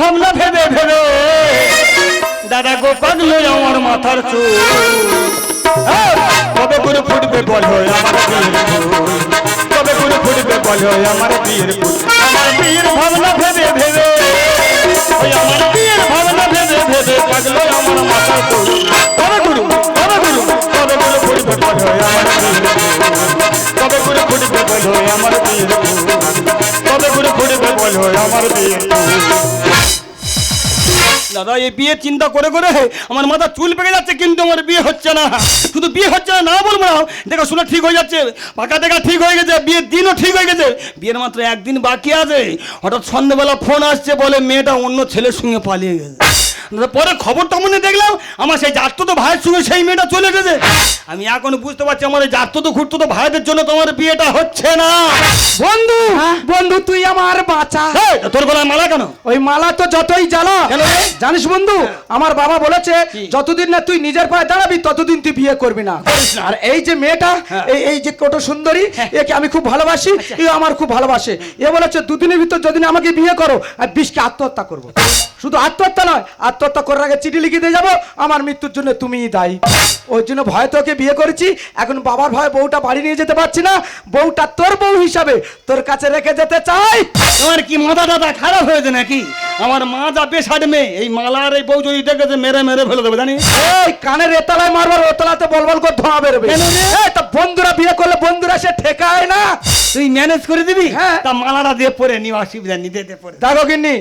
ভাবনা ভেবে ভেবে। দাদা গো পাগলো আমার মাথার চুল। কবে করে ফুটবে বল হয়ে আমার কবে করে ফুটবে বল আমার বিয়ের আমার বিয়ের ভাবনা ভেবে ভেবে। ওই আমার বিয়ের ভাবনা ভেবে ভেবে পাগলো আমার মাথার চুল। কবে করে ফুটবে বল আমার বিয়ের কবে করে ফুটবে বল আমার বিয়ের কবে করে ফুটবে বল আমার বিয়ের দাদা এই বিয়ে চিন্তা করে করে আমার মাথা চুল পেকে যাচ্ছে কিন্তু আমার বিয়ে হচ্ছে না। শুধু বিয়ে হচ্ছে না না বলব না। দেখো শুনে ঠিক হয়ে যাচ্ছে পাকা দেখা ঠিক হয়ে গেছে বিয়ের দিনও ঠিক হয়ে গেছে। বিয়ের মাত্র একদিন বাকি আছে। হঠাৎ সন্ধ্যেবেলা ফোন আসছে বলে মেয়েটা অন্য ছেলের সঙ্গে পালিয়ে গেছে। পরে খবরটা মনে দেখলাম আমার সেই জাততো তো ভাইয়ের সঙ্গে সেই মেয়েটা চলে গেছে আমি এখন বুঝতে পারছি আমার এই জাততো তো ঘুরতো তো ভাইদের জন্য তোমার বিয়েটা হচ্ছে না। বন্ধু বন্ধু তুই আমার বাঁচা তোর গলায় মালা কেন? ওই মালা তো যতই জ্বালা। জানিস বন্ধু আমার বাবা বলেছে যতদিন না তুই নিজের পায়ে দাঁড়াবি ততদিন তুই বিয়ে করবি না। আর এই যে মেয়েটা হ্যাঁ। এই এই যে কত সুন্দরী হ্যাঁ। একে আমি খুব ভালোবাসি এ আমার খুব ভালোবাসে। এ বলেছে দুদিনের ভিতর যদি না আমাকে বিয়ে করো আর বিষকে আত্মহত্যা করব। শুধু আত্মহত্যা নয় আত্মহত্যা করার আগে চিঠি লিখে দিয়ে যাব। আমার মৃত্যুর জন্য তুমিই দায়ী। ওই জন্য ভয় তোকে বিয়ে করেছি। এখন বাবার ভয় বউটা বাড়ি নিয়ে যেতে পারছি না। বউটা তোর বউ হিসাবে তোর কাছে রেখে যেতে চাই। তোমার কি মাথা টাথা খারাপ হয়েছে নাকি? আমার মা যা পেশাট মেয়ে এই মালার এই বউ যদি দেখেছে মেরে মেরে ফেলে দেবে জানি এই কানের এতলায় মারবার ওতলাতে বলবল করে ধোঁয়া বেরোবে। তা বন্ধুরা বিয়ে করলে বন্ধুরা সে ঠেকায় না। তুই ম্যানেজ করে দিবি? হ্যাঁ। তা মালাটা দিয়ে পরে নি অসুবিধা নি দিতে পরে। দেখো গিন্নি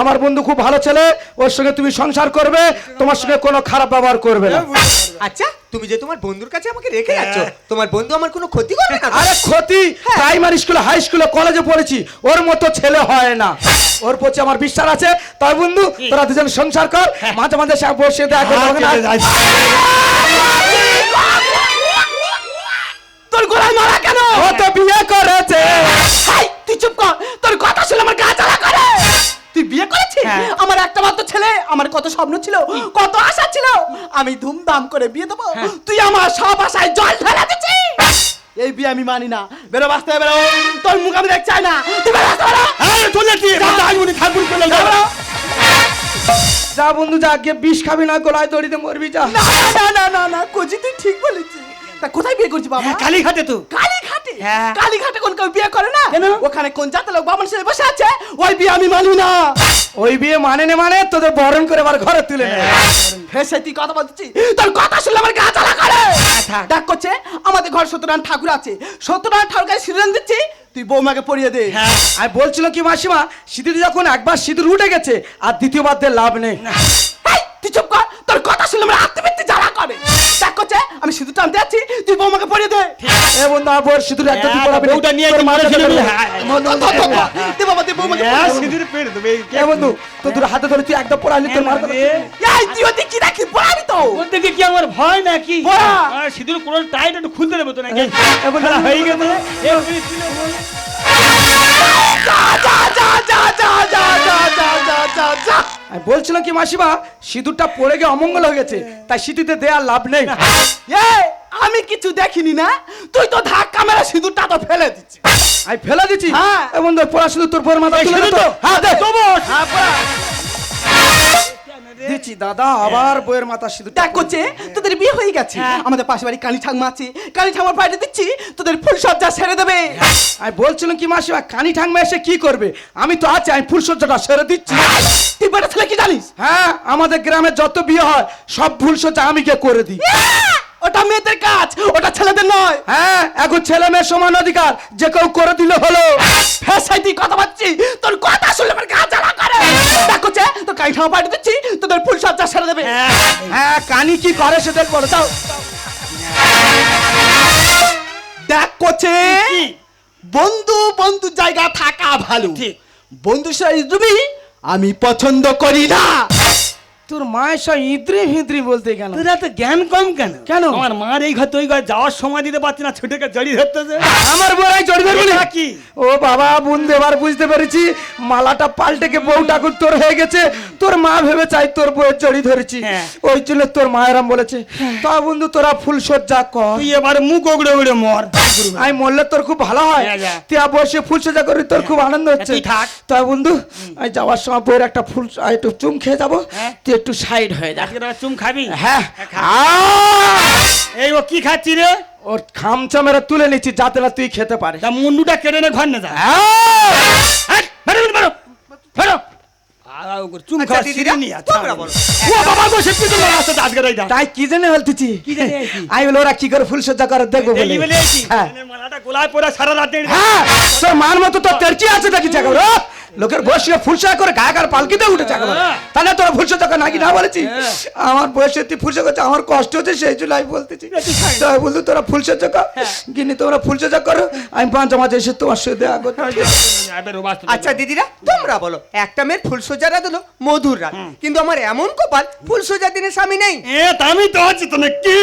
আমার বন্ধু খুব ভালো ছেলে ওর সঙ্গে তুমি সংসার করবে তোমার সঙ্গে কোনো খারাপ ব্যবহার করবে না। আচ্ছা তুমি যে তোমার বন্ধুর কাছে আমাকে রেখে যাচ্ছ তোমার বন্ধু আমার কোনো ক্ষতি করবে না? আরে ক্ষতি? প্রাইমারি স্কুলে হাই স্কুলে কলেজে পড়েছি। ওর মতো ছেলে হয় না। ওর প্রতি আমার বিশ্বাস আছে। তাই বন্ধু তোরা দুজন সংসার কর। মাঝে মাঝে সে বসে দেখা না। তোর গোড়ায় মারা কেন? ও তো বিয়ে করেছে। তুই চুপ কর। তোর কথা শুনে আমার গা জ্বালা করে। তুই বিয়ে করেছিস? হ্যাঁ। আমার একটা মাত্র ছেলে আমার কত স্বপ্ন ছিল কত আশা ছিল আমি ধুমধাম করে বিয়ে দেবো। হ্যাঁ। তুই আমার সব আশায় জল ঢেলে দিচ্ছিস। এই বিয়ে আমি মানি না। বেরো বাঁচতে বেরো। তোর মুখ আমি চাই না। তুই বেরো বাঁচতে বেরো। আরে চলে থাকবুনি যা। বন্ধু যা গিয়ে বিষ খাবি না গলায় দড়িতে মরবি যা। না না না না না কোচি তুই ঠিক বলেছিস। তা কোথায় বিয়ে করছিস বাবা? হ্যাঁ, কালীঘাটে তো। কালীঘাটে? হ্যাঁ। কালীঘাটে কেউ বিয়ে করে না? কেন? ওখানে কোন জাতের লোক বামন ছেলে বসে আছে? ওই বিয়ে আমি মানি না। ওই বিয়ে মানে নে মানে তোদের বরণ করে আবার ঘরে তুলে হেসে তুই কথা বলছিস তোর কথা শুনলে আমার গা জ্বালা করে। ডাক করছে আমাদের ঘর সত্যনারায়ণ ঠাকুর আছে। সত্যনারায়ণ ঠাকুরকে সিদ্ধান্ত দিচ্ছি তুই বৌমাকে পড়িয়ে দে। হ্যাঁ আমি বলছিল কি মাসিমা সিঁদুর যখন একবার সিঁদুর উঠে গেছে আর দ্বিতীয়বার লাভ নেই। তুই চুপ কর তোর কথা শুনলে আমার আত্মবৃত্তি জ্বালা করে। রাগ করছে আমি সিঁদুর টানতে যাচ্ছি তুই বৌমাকে পরিয়ে দে। এবং বন্ধু আবার সিঁদুর একটা তুই পড়াবি ওটা নিয়ে মারা ফেলে বলছিলাম কি মাসিবা সিঁদুরটা পড়ে গিয়ে অমঙ্গল হয়ে গেছে তাই সিটিতে দেয়া লাভ নেই আমি কিছু দেখিনি না। তুই তো ধাক্কা মেরে সিঁদুরটা তো ফেলে দিচ্ছিস। আমি ফেলে দিচ্ছি? হ্যাঁ। এ বন্ধু পড়া শুধু তোর বউয়ের মাথা তুলে তো? হ্যাঁ দে। হ্যাঁ, পড়া। দিচ্ছি দাদা আবার বউয়ের মাথা সিঁদুর দেখ করছে তোদের বিয়ে হয়ে গেছে। হ্যাঁ। আমাদের পাশে বাড়ি কালী ঠাকমা আছে। কালী ঠাকমার বাইরে দিচ্ছি তোদের ফুল সজ্জা সেরে দেবে। আমি বলছিলাম কি মাসিমা কানি ঠাংমা এসে কি করবে? আমি তো আছি আমি ফুলসজ্জাটা সেরে দিচ্ছি। তুই বেটা ছেলে কি জানিস? হ্যাঁ আমাদের গ্রামে যত বিয়ে হয় সব ফুলসজ্জা আমি গিয়ে করে দিই। ওটা মেয়েদের কাজ ওটা ছেলেদের নয়। হ্যাঁ এখন ছেলে মেয়ের সমান অধিকার যে কেউ করে দিলে হলো। ফেসাই তুই কথা বলছি তোর কথা শুনলে আমার গা জ্বালা করে। দেখ তোর কালী ঠাকমা বাইরে দিচ্ছি তোদের ফুল সজ্জা সেরে দেবে। হ্যাঁ হ্যাঁ কানি কি করে সে দেখব না। যাও। দেখ করছে কি? বন্ধু বন্ধু জায়গা থাকা ভালো। ঠিক। বন্ধু সাইজ তুমি আমি পছন্দ করি না। তোর মায়ের সব ইদ্রি ভিদ্রি বলতে কেন? তোর এত জ্ঞান কম কেন? কেন? আমার মার এই ঘর তো ওই ঘর যাওয়ার সময় দিতে পারছি না ছুটেকে জড়ি ধরতেছে। আমার বড়াই জড়ি ধরবি না? কি? ও বাবা বন্ধু এবার বুঝতে পেরেছি মালাটা পাল্টে কে বউ ঠাকুর তোর হয়ে গেছে তোর মা ভেবে চাই তোর বউয়ের জড়ি ধরেছি। হ্যাঁ। ওই জন্য তোর মায়েরাম বলেছে তা বন্ধু তোরা ফুল সজ্জা কর। তুই এবার মুখ ওগড়ে ওগড়ে মর। আমি মরলে তোর খুব ভালো হয়। হ্যাঁ, তুই আর বসে ফুল সজ্জা করবি তোর খুব আনন্দ হচ্ছে। তুই থাক। তা বন্ধু আমি যাওয়ার সময় বউয়ের একটা ফুল একটু চুম খেয়ে যাব। হ্যাঁ। তুই একটু সাইড হয়ে যা আজকে তোরা চুম খাবি হ্যাঁ খা। এই ও কি খাচ্ছি রে ওর খামচা মেরে তুলে নিচ্ছি যাতে না তুই খেতে পারিস তা মুন্ডুটা কেটে নে ঘর না যা আহ! হাট, বেরো, বেরো, বেরো। আহ, ও চুম আচ্ছা, খাওয়া দিদিরা, সিরিনি আছে। তোমরা বলো। ও বাবা গো, সে পিছন মারা আসছে আজকে এইটা। তাই কি জেনে বলতেছি কি জেনে বলছি? আমি বলে ওরা কি করে ফুল করে দেখব বলে এই বলে এইছি। হ্যাঁ এনে মালাটা গোলায় পরে সারা রাত দেড়- হ্যাঁ তোর মান মতো তোর তেরচি আছে দেখি রে লোকের বসে ফুলসা করে গায়ে গায়ে পালকিতে উঠে চাকা হ্যাঁ। তাহলে তোর ফুলসা চাকা নাকি না বলেছি? আমার বয়সে তুই ফুলসা করছে আমার কষ্ট হচ্ছে সেই জন্য আমি বলতেছি। তাই বলতো তোরা ফুলসা চাকা হ্যাঁ। গিনি তোমরা ফুলসা চাকা করো আমি পাঁচ মাঝে এসে তোমার সাথে বাস্তব। আচ্ছা দিদিরা তোমরা বলো একটা মেয়ের ফুলসজ্জা রাত হলো মধুর রাত। কিন্তু আমার এমন কপাল ফুলসজ্জার দিনে স্বামী নেই। এ তা আমি তো আছি তো কি?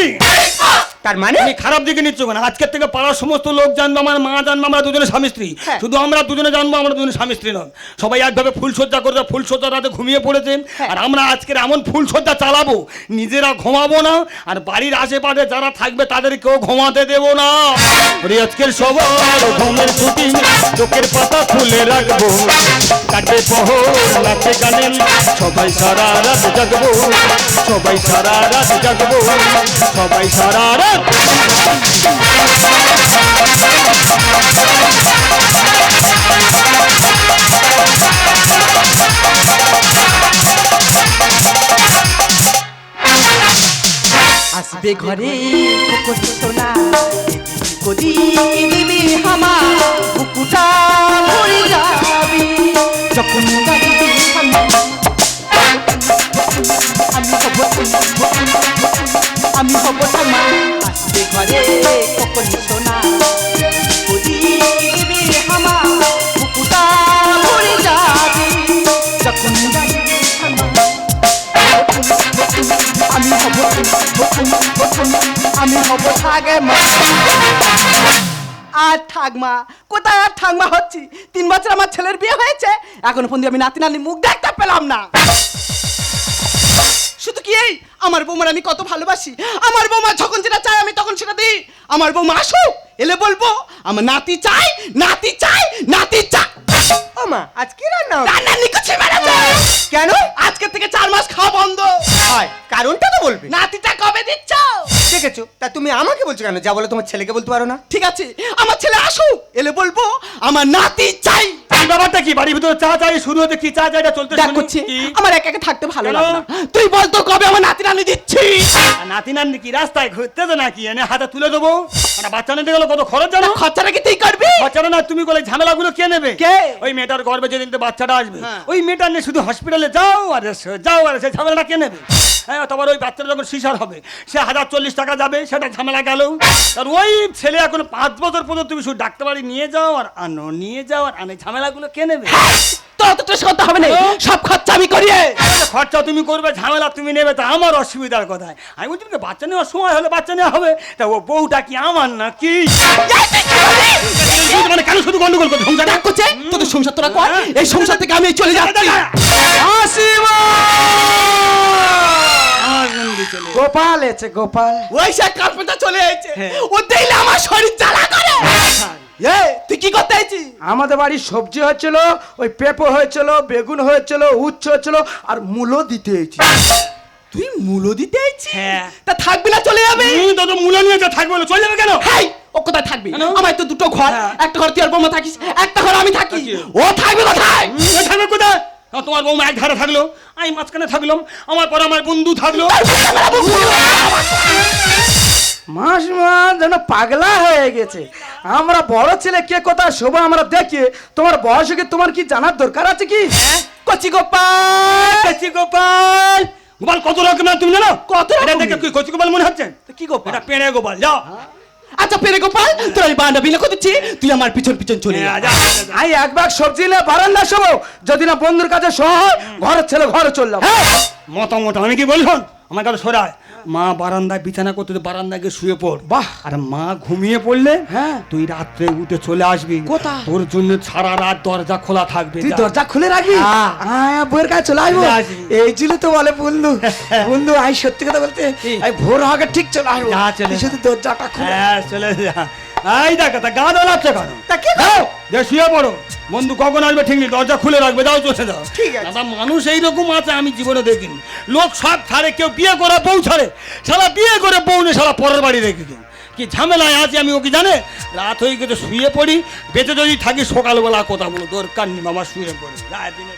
তার মানে? তুমি খারাপ দিকে নিচ্ছ কেন? আজকের থেকে পাড়ার সমস্ত লোক জানব আমার মা জানব আমরা দুজনে স্বামী স্ত্রী। হ্যাঁ। শুধু আমরা দুজনে জানব আমরা দুজনে স্বামী স্ত্রী নন। সবাই একভাবে ফুল সজ্জা করবে ফুল সজ্জা রাতে ঘুমিয়ে পড়েছেন। আর আমরা আজকের এমন ফুল সজ্জা চালাবো নিজেরা ঘুমাবো না আর বাড়ির আশেপাশে যারা থাকবে তাদেরকেও ঘুমাতে দেবো না। আজকের সবার ঘুমের ছুটি লোকের পাতা খুলে রাখব। কাটে পহর নাচে গানে সবাই সারা রাত জাগবো। সবাই সারা রাত জাগবো সবাই সারা রাত। আসবে ঘরে সোনা করি দিবি হামা বুকুটা ভরে যাবি। যখন আমি হব আমি হব থামা আসবে ঘরে কখন সোনা মা। আর ঠাকমা কোথায় আর ঠাকমা হচ্ছি? তিন বছর আমার ছেলের বিয়ে হয়েছে, এখনও পর্যন্ত আমি নাতি নানি মুখ দেখতে পেলাম না। শুধু কি এই? আমার বৌমার আমি কত ভালোবাসি। আমার বৌমা যখন যেটা চাই আমি তখন সেটা দিই। আমার বৌমা আসুক, এলে বলব, আমার নাতি চাই নাতি চাই নাতি চাই ওমা আজ কি রান্না হবে? রান্না নিকুচি মেরেছে কেন? আজকে থেকে চার মাস খাওয়া বন্ধ। হয় কারণটা তো বলবে। নাতিটা কবে দিচ্ছ? দেখেছ? তা তুমি আমাকে বলছো কেন? যা বলে তোমার ছেলেকে বলতে পারো না। ঠিক আছে আমার ছেলে আসুক এলে বলব আমার নাতি চাই। ব্যাপারটা কি? বাড়ির ভিতরে চা চাই শুরু হতে কি? চা চাইটা চলতে দেখ করছি আমার একা একা থাকতে ভালো লাগে না। তুই বল তো কবে আমার নাতি নানি দিচ্ছিস আর নাতি নাতনি কি রাস্তায় ঘুরতে তো নাকি? এনে হাতে তুলে দেবো। বাচ্চা নিতে গেলে কত খরচ জানো? খরচাটা কি তুই করবি? খরচাটা না তুমি বলে ঝামেলাগুলো কে নেবে? কে? ওই মেয়েটার গর্বে যেদিন তো বাচ্চাটা আসবে। হ্যাঁ। ওই মেয়েটা নিয়ে শুধু হসপিটালে যাও আর যাও আর এসো, ঝামেলাটা কে নেবে? হ্যাঁ তোমার ওই বাচ্চাটা যখন সিসার হবে সে হাজার চল্লিশ টাকা যাবে সেটা ঝামেলা গেল। আর ওই ছেলে এখন পাঁচ বছর পর্যন্ত তুমি শুধু ডাক্তার বাড়ি নিয়ে যাও আর আনো নিয়ে যাও আর আনে ঝামেলাগুলো কে নেবে? তো অতটা সত্য হবে না। সব খরচা আমি করিয়ে। খরচা তুমি করবে ঝামেলা তুমি নেবে তা আমার অসুবিধার কথায়। আমি বলছি বাচ্চা নেওয়ার সময় হলে বাচ্চা নেওয়া হবে। তা ও বউটা কি আমার না কি মানে কেন শুধু গন্ডগোল করতে সংসারে? দেখ করছে? তোদের সংসার তোরা কর। এই সংসার থেকে আমি চলে যাচ্ছি। আমার গোপাল এসে গোপাল। ওই সে কার্পেন্টার চলে এসেছে। ও দেখলে আমার শরীর জ্বালা করে। এ তুই কি করতে আমাদের বাড়ির সবজি হয়েছিল ওই পেঁপো হয়েছিল বেগুন হয়েছিল উচ্ছে হয়েছিল আর মূলো দিতে হয়েছে তুই মূলো দিতে হ্যাঁ। তা থাকবি না চলে যাবে? তো মূল্য নিয়ে যা থাকবে বলে চলে যাবে কেন? হাই ও কোথায় থাকবি? আমার তো দুটো ঘর হ্যাঁ। একটা ঘর তুই আর বৌমা থাকিস একটা ঘর আমি থাকি। ও থাকবে কোথায়? ও থাকবে কোথায়? তোমার বৌমা এক ধারে থাকল আমি মাঝখানে থাকলাম আমার পরে আমার বন্ধু থাকল। মাস যেন পাগলা হয়ে গেছে। আমরা বড় ছেলে কে কোথায় শোভা আমরা দেখি। তোমার বয়স কি তোমার কি জানার দরকার আছে কি? কচি গোপাল! কচি গোপাল! গোপাল কত রকমের তুমি জানো? কত এটা দেখে কি কচি গোপাল মনে হচ্ছে? কি গোপাল? এটা পেড়ে গোপাল যাও। আচ্ছা পেরে গোপাল তোর আমি বান্ডা বিলে করতেছি তুই আমার পিছন পিছন চলে হ্যাঁ। আই এক ব্যাগ সবজি নিয়ে বারান্দা শোবো। যদি না বন্ধুর কাছে শোয় ঘরের ছেলে ঘরে চললাম হ্যাঁ, মতামত আমি কি বললাম আমার কাছে সরায় মা বারান্দায় বিছানা করতে বারান্দায় গিয়ে শুয়ে পড়। বাহ। আর মা ঘুমিয়ে পড়লে হ্যাঁ। তুই রাত্রে উঠে চলে আসবি। কোথা তোর জন্য সারা রাত দরজা খোলা থাকবে। তুই দরজা খুলে রাখবি? হ্যাঁ। আয় বইয়ের কাছে চলে আসব। এই ছিল তো বলে বন্ধু। বন্ধু আই সত্যি কথা বলতে? ভোর হওয়াকে ঠিক চলে আসব। শুধু দরজাটা খুলে। হ্যাঁ চলে যা। এই দেখ তা গা দোলাচ্ছে কেন? তা কি যাও, যে শুয়ে পড়ো। বন্ধু কখন আসবে ঠিক নেই দরজা খুলে রাখবে যাও চলে যাও ঠিক আছে। দাদা মানুষ এইরকম আছে আমি জীবনে দেখিনি। লোক সব ছাড়ে কেউ বিয়ে করে বউ ছাড়ে সারা বিয়ে করে বউ নিয়ে সারা পরের বাড়ি রেখেছে কি ঝামেলায় আছে আমি ওকে জানে? রাত হয়ে গেছে শুয়ে পড়ি বেঁচে যদি থাকি সকালবেলা কথা বলো দরকার নেই মামা শুয়ে পড়ি। রাত দিনে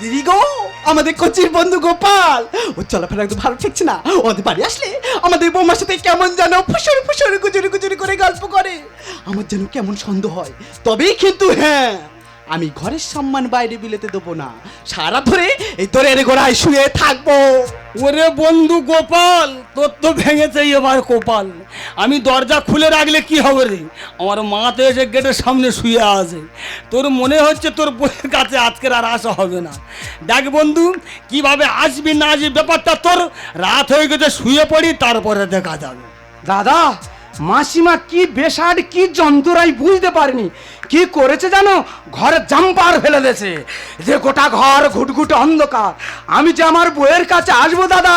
দিদি গো, আমাদের কচির বন্ধু গোপাল। ও চলাফেরা একদম ভালো ঠিকছে না। ওদের বাড়ি আসলে আমাদের বৌমার সাথে কেমন যেন ফুসর ফুসর গুজুরি গুজুরি করে গল্প করে। আমার যেন কেমন সন্দেহ হয়। তবেই কিন্তু হ্যাঁ। আমি ঘরের সম্মান বাইরে বিলেতে দেবো না। সারা ধরে এই দরের গোড়ায় শুয়ে থাকব। ওরে বন্ধু গোপাল তোর তো ভেঙেছে এবার কোপাল। আমি দরজা খুলে রাখলে কি হবে রে? আমার মা তো এসে গেটের সামনে শুয়ে আছে। তোর মনে হচ্ছে তোর বইয়ের কাছে আজকের আর আসা হবে না। দেখ বন্ধু কীভাবে আসবি না আসবি ব্যাপারটা তোর রাত হয়ে গেছে শুয়ে পড়ি তারপরে দেখা যাবে। দাদা মাসিমা কি বেসাড কি যন্ত্রাই বুঝতে পারিনি। কি করেছে জানো? ঘরে জাম্পার ফেলে দিয়েছে। যে গোটা ঘর ঘুটঘুট অন্ধকার। আমি যে আমার বইয়ের কাছে আসব, দাদা,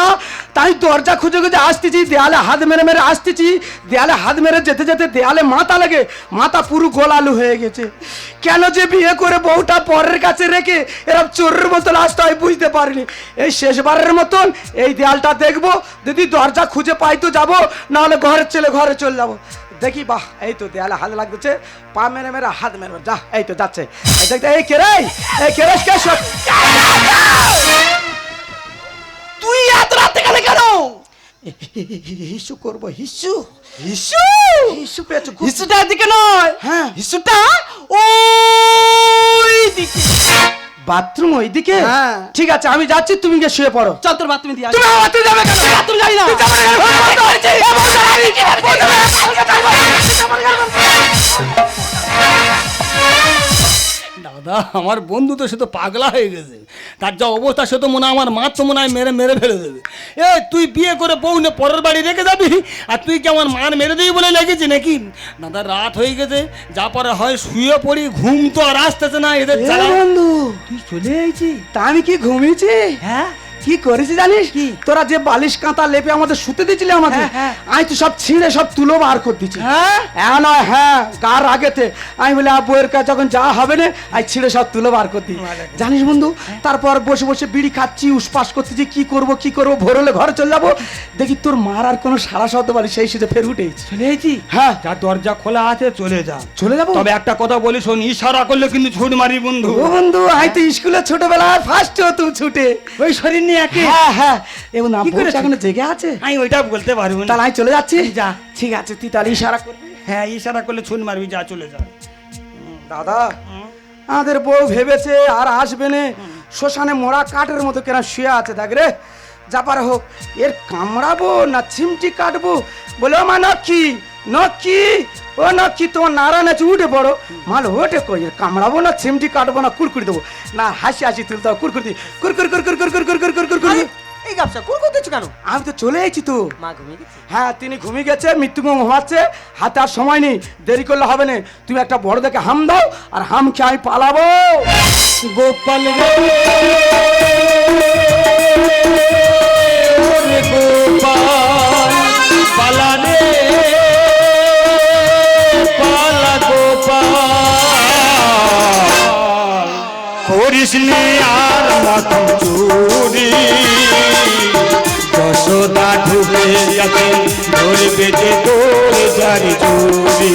তাই দরজা খুঁজে খুঁজে আসতেছি, দেয়ালে হাত মেরে মেরে আসতেছি। দেয়ালে হাত মেরে যেতে যেতে দেয়ালে মাথা লাগে, মাথা পুরো গোলালু হয়ে গেছে। কেন যে বিয়ে করে বউটা পরের কাছে রেখে এরকম চোরের মতন আসতে হয় বুঝতে পারিনি। এই শেষবারের মতন এই দেয়ালটা দেখব, যদি দরজা খুঁজে পাই তো যাব, নাহলে ঘরের ছেলে ঘরে চলে যাব। দেখি বাহ এই তো দেয়ালে হাত লাগতেছে পা মেরে মেরে হাত মেরে যা এই তো যাচ্ছে। এই দেখতে এই কেরে এই কেরেস কে তুই এত রাতে গেলে কেন? হিসু করব হিসু। হিসু? হিসু পেয়েছ হিসুটা দিকে নয়। হ্যাঁ। হিসুটা ওই দিকে বাথরুম ওইদিকে? হ্যাঁ। ঠিক আছে আমি যাচ্ছি তুমি গিয়ে শুয়ে পড়ো। চল তোর বাথরুমে দিয়ে তুমি বাথরুম যাবে কেন? বাথরুম যাই না? দাদা আমার বন্ধু তো সে তো পাগলা হয়ে গেছে। তার যা অবস্থা সে তো মনে হয় আমার মা তো মনে হয় মেরে মেরে ফেলে দেবে। এ তুই বিয়ে করে বউ নে পরের বাড়ি রেখে যাবি? আর তুই কি আমার মার মেরে দিবি বলে লেগেছে নাকি? দাদা রাত হয়ে গেছে যা পরে হয় শুয়ে পড়ি ঘুম তো আর আসতেছে না এদের বন্ধু তুই চলে আইছি তা আমি কি ঘুমিয়েছি? হ্যাঁ? কি করেছি জানিস? কি? তোরা যে বালিশ কাঁথা লেপে আমাদের শুতে দিয়েছিলি আমাদের হ্যাঁ, হ্যাঁ। আমি তো সব ছিঁড়ে সব তুলো বার করে দিচ্ছি হ্যাঁ? হ্যাঁ নয় হ্যাঁ গার আগেতে? আমি বলে আ বইয়ের কাছে যখন যা হবে না আমি ছিঁড়ে সব তুলো বার করে দিই। জানিস বন্ধু তারপর বসে বসে বিড়ি খাচ্ছি উসপাস করতেছি কি করব কি করব ভোর হলে ঘরে চলে যাব। দেখি তোর মার আর কোনো সারা শব্দ পারি সেই সুযোগ ফের উঠে চলে এসেছি হ্যাঁ। যা দরজা খোলা আছে চলে যা। চলে যাব? তবে একটা কথা বলি শোন ইশারা করলে কিন্তু ছুট মারি বন্ধু। ও বন্ধু আমি তো স্কুলে ছোটবেলায় ফার্স্ট হতুম ছুটে। ওই শরীর নিয়ে একে? হ্যাঁ হ্যাঁ। এবং? এখনও জেগে আছে? আমি ওইটা বলতে পারব না। তাহলে আমি চলে যাচ্ছি। যা। ঠিক আছে তুই তাহলে ইশারা করবি। হ্যাঁ ইশারা করলে ছুট মারবি যা চলে যা। দাদা আমাদের বউ ভেবেছে আর আসবে না। শ্মশানে মোড়া কাঠের মতো কেনা শুয়ে আছে দেখ রে। যা পারে হোক। এর কামড়াবো না চিমটি কাটবো। বলে ও মা নক্ষী নক্ষী ও নক্ষী তোমার নারায়ণ আছে উঠে পড়ো। মাল ওঠে কই এর কামড়াবো না চিমটি কাটবো না কুরকুরি দেবো। না হাসি হাসি তুলতে হবে কুরকুরি দি কুরকুর কুরকুর কুরকুর কুরকুর কুরকুর কুরকুর এই গাবসা কোন করতেছো কেন? আমি তো চলে এসেছি তো। মা ঘুমিয়ে গেছে? হ্যাঁ তিনি ঘুমিয়ে গেছে মৃত্যুঙ্গ ঘুমাচ্ছে। হাতে আর সময় নেই দেরি করলে হবে না। তুমি একটা বড় দেখে হাম দাও আর হাম খেয়ে আমি পালাবো। গোপাল রে। পালা রে পালা গোপাল করিস আর মাথা চুরি। যশোদা ঢুকে গেছে ধরবে যে তোর জারি চুরি।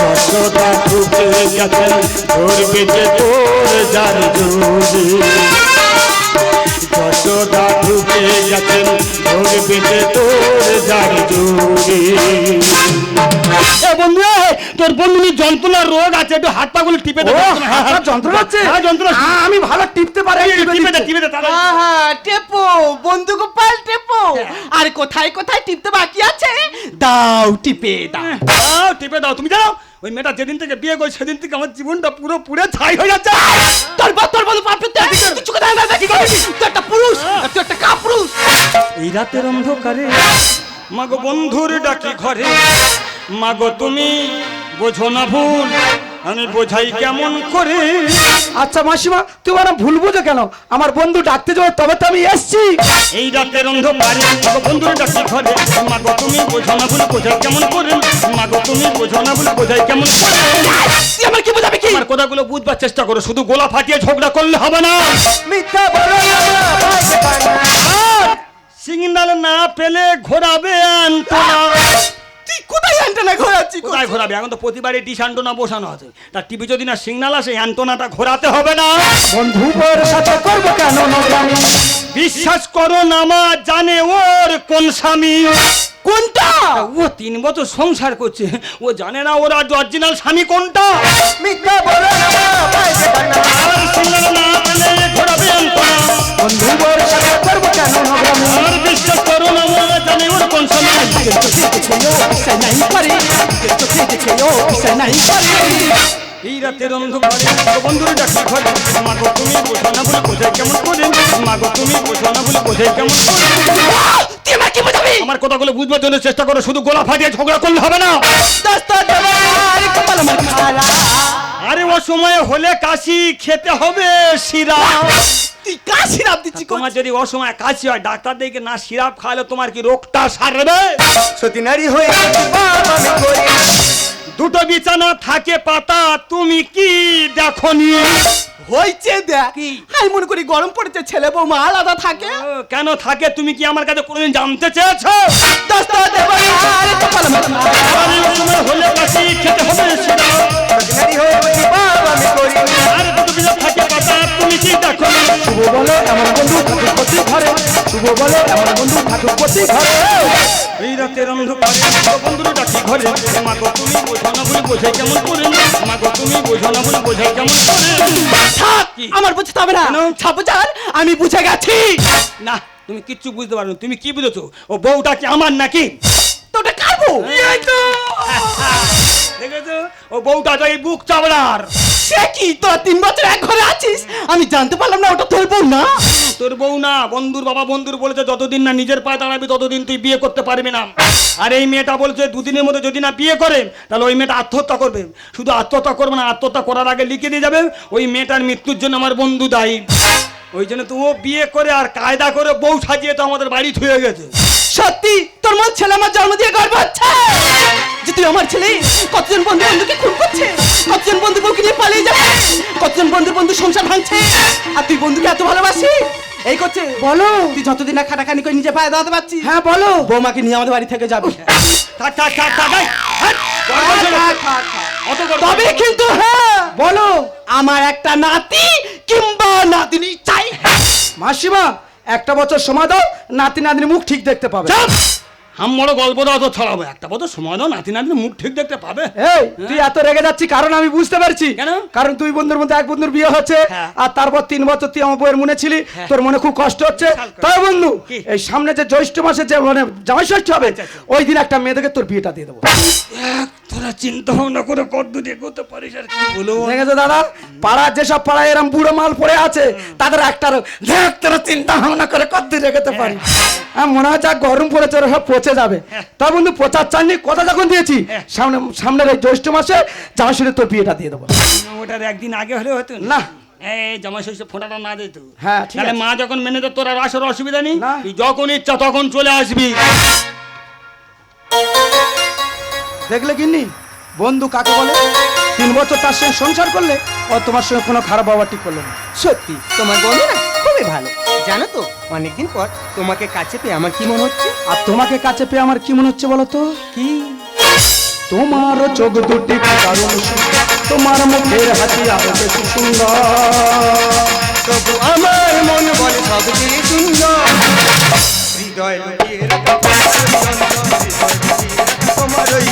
যশোদা ঢুকে গেছেন ধরবে যে তোর জারি চুরি। যশোদা ঢুকে গেছেন যে তোর এ বন্ধু তোর বন্ধু যন্ত্রণার রোগ আছে একটু হাত পাগুলো টিপে দে যন্ত্রণা হচ্ছে হ্যাঁ যন্ত্রণা। আমি ভালো টিপতে পারি টিপে দে টিপে দে। আহা টেপো বন্ধু গোপাল টেপো। আর কোথায় কোথায় টিপতে বাকি আছে? দাও টিপে দাও। দাও টিপে দাও তুমি জানো ওই মেয়েটা যেদিন থেকে বিয়ে করি সেদিন থেকে আমার জীবনটা পুরো পুরো ছাই হয়ে যাচ্ছে। তোর বাপ তোর বলো তুই কিছু কথা না কি করিস তুই একটা পুরুষ তুই একটা কাপুরুষ। এই রাতের অন্ধকারে মাগো বন্ধুর ডাকি ঘরে। মাগো তুমি বোঝো না ভুল। আমি বোঝাই কেমন করে? আচ্ছা মাসিমা তুমি আমার ভুল বুঝো কেন? আমার বন্ধু ডাকতে যাব তবে তো আমি এসছি। এই রাতের অন্ধকারে মাগো বন্ধুর ডাকি ঘরে। মাগো তুমি বোঝো না ভুল বোঝাই কেমন করে? মাগো তুমি বোঝো না ভুল বোঝাই কেমন করে? আমার কি বোঝাবি কি? আমার কথাগুলো বুঝবার চেষ্টা করো শুধু গোলা ফাটিয়ে ঝগড়া করলে হবে না। মিথ্যা বলো না সিগন্যাল না পেলে ঘোরাবে আনতোনা অ্যান্টেনা ঘোরাচ্ছি কোথায় ঘোরাবে? এখন তো প্রতিবারে ডিশ আন্টোনা বসানো আছে। তার টিভি যদি না সিগন্যাল আসে অ্যান্টোনাটা ঘোরাতে হবে না। বন্ধু সাথে করব কেন বিশ্বাস করো না মা জানে ওর কোন স্বামী। কোনটা? ও তিন বছর সংসার করছে। ও জানে না ওর আজ অরিজিনাল স্বামী কোনটা। মিথ্যা বলো না ঘোরাবে আনতোনা বন্ধু সাথে করব কেন নোংরামি? আর বিশ্বাস করো না মা জানে ওর কোন স্বামী চোখে দেখে বিশ্বাস নাই করে নিজের চোখে দেখে বিশ্বাস নাই করে এই রাতের অন্ধকারে বন্ধুর ডাকি ঘরে। মাগো তুমি বোঝো না বলে বোঝাই কেমন করে। মাগো তুমি বোঝো না বলে বোঝাই কেমন করে। আমার কথাগুলো বুঝবার জন্য চেষ্টা করো শুধু গোলা ফাটিয়ে ঝগড়া করলে হবে না। আরে ও সময় হলে কাশি খেতে হবে শিরা। তুই কার সিরাপ দিচ্ছি তোমার যদি অসময় কাশি হয় ডাক্তার দেখে না সিরাপ খাওয়ালে তোমার কি রোগটা সারবে? সতী নারী হয়ে পাপ দুটো বিছানা থাকে পাতা তুমি কি দেখনি হইছে দেখ। আমি মনে করি গরম পড়েছে ছেলে বৌমা আলাদা থাকে। কেন থাকে? তুমি কি আমার কাছে কোনোদিন জানতে চেয়েছো? প্রতি ঘরে। এই রাতের অন্ধকারে বন্ধুর ডাকি ঘরে। মাগো তুমি বোঝো না বলে বোঝাই কেমন করে? মাগো তুমি বোঝো না বলে বোঝাই কেমন করে? আমার বুঝতে হবে না? ছাপচার আমি বুঝে গেছি। না তুমি কিচ্ছু বুঝতে পারো তুমি কি বুঝেছ? ও বউটা কি আমার নাকি? তোটা কারবো দেখেছ? ও বউটা তো এই বুক চাবড়ার সে কি? তোরা তিন বছর এক ঘরে আছিস? আমি জানতে পারলাম না, ওটা তোর বউ না? তোর বউ না। বন্ধুর বাবা বন্ধুর বলেছে, যতদিন না নিজের পায়ে দাঁড়াবি, ততদিন তুই বিয়ে করতে পারবি না। আর এই মেয়েটা বলছে, দুদিনের মধ্যে যদি না বিয়ে করে, তাহলে ওই মেয়েটা আত্মহত্যা করবে। শুধু আত্মহত্যা করবে না, আত্মহত্যা করার আগে লিখে দিয়ে যাবে, ওই মেয়েটার মৃত্যুর জন্য আমার বন্ধু দায়ী। ওই জন্য তো বিয়ে করে আর কায়দা করে বউ সাজিয়ে তো আমাদের বাড়ি থুয়ে গেছে। সত্যি তোর মন ছেলে আমার জন্ম দিয়ে গর্ব হচ্ছে। যে তুই আমার ছেলে কতজন বন্ধু বন্ধুকে খুন করছে? কতজন বন্ধু বউকে নিয়ে পালিয়ে যাচ্ছে কতজন বন্ধু বন্ধু সংসার ভাঙছে? আর তুই বন্ধুকে এত ভালোবাসি? এই করছে বলো। তুই যতদিন না খাটাখানি করে নিজে পায়ে দাঁড়াতে পারছিস হ্যাঁ বলো। বৌমাকে নিয়ে আমাদের বাড়ি থেকে যাবি। থাক থাক থাক থাক গর্ব। তবে কিন্তু হ্যাঁ। বলো আমার একটা নাতি কিংবা নাতিনি চাই। মাসিমা একটা বছর সময় দাও নাতি নাতনি মুখ ঠিক দেখতে পাবে! হাম বড় গল্প দাও তো ছড়াবো। একটা বছর সময় দাও নাতি নাতি মুখ ঠিক দেখতে পাবে। এই তুই এত রেগে যাচ্ছি কারণ আমি বুঝতে পারছি। কেন? কারণ তুই বন্ধুর মধ্যে এক বন্ধুর বিয়ে হচ্ছে হ্যাঁ। আর তারপর তিন বছর তুই আমার বউয়ের মনে ছিলি তোর মনে খুব কষ্ট হচ্ছে। তাই বন্ধু এই সামনে যে জ্যৈষ্ঠ মাসে যে মানে জামাই ষষ্ঠী হবে আচ্ছা, আচ্ছা। ওই দিন একটা মেয়েদেরকে তোর বিয়েটা দিয়ে দেবো। তোরা চিন্তা ভাবনা করে কদ্দূর এগোতে পারিস আর কি বলব দেখেছ দাদা? পাড়ার যেসব পাড়ায় এরম বুড়ো মাল পড়ে আছে তাদের একটার দেখ তোরা চিন্তা ভাবনা করে কদ্দূর রেখেতে পারি হ্যাঁ মনে হচ্ছে আর গরম পড়েছে ওরা সব পচে যাবে। তা বন্ধু পচার চাননি? কথা যখন দিয়েছি সামনে সামনের এই জ্যৈষ্ঠ মাসে জামাই ষষ্ঠী তোর বিয়েটা দিয়ে দেবো। ওটার একদিন আগে হলে হতো না। এই জামাই ষষ্ঠী ফোঁটাটা না দিত হ্যাঁ, তাহলে মা যখন মেনে তো তোর আর আসার অসুবিধা নেই। তুই যখন ইচ্ছা তখন চলে আসবি। দেখলে কিন্নি বন্ধু কাকে বলে? তিন বছর তার সঙ্গে সংসার করলে ও তোমার সঙ্গে কোনো খারাপ ব্যবহার ঠিক করল না। সত্যি তোমার বন্ধু না খুবই ভালো। জানো তো অনেকদিন পর তোমাকে কাছে পেয়ে আমার কি মনে হচ্ছে? আর তোমাকে কাছে পেয়ে আমার কি মনে হচ্ছে বলো তো? কি? তোমার চোখ দুটি দারুণ তোমার মুখের হাসি আরও বেশি সুন্দর। তবু আমার মন বলে সবচেয়ে সুন্দর। হৃদয় লুকিয়ে রাখা জয়ী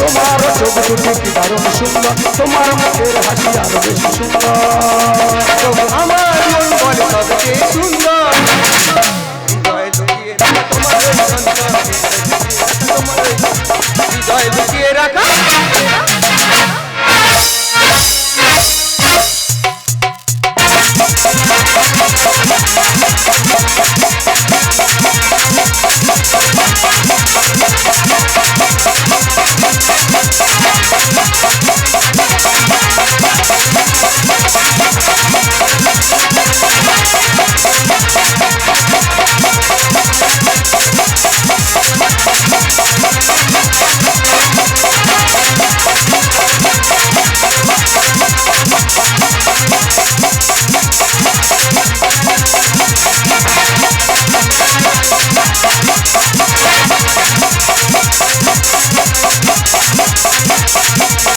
তোমার চোখ দুটি কি দারুণ সুন্দর? তোমার মুখের হাসি আরও বেশি সুন্দর। আমার মন বলে সবচেয়ে সুন্দর? হৃদয় লুকিয়ে রাখা। Bop, bop, bop, bop, bop, bop.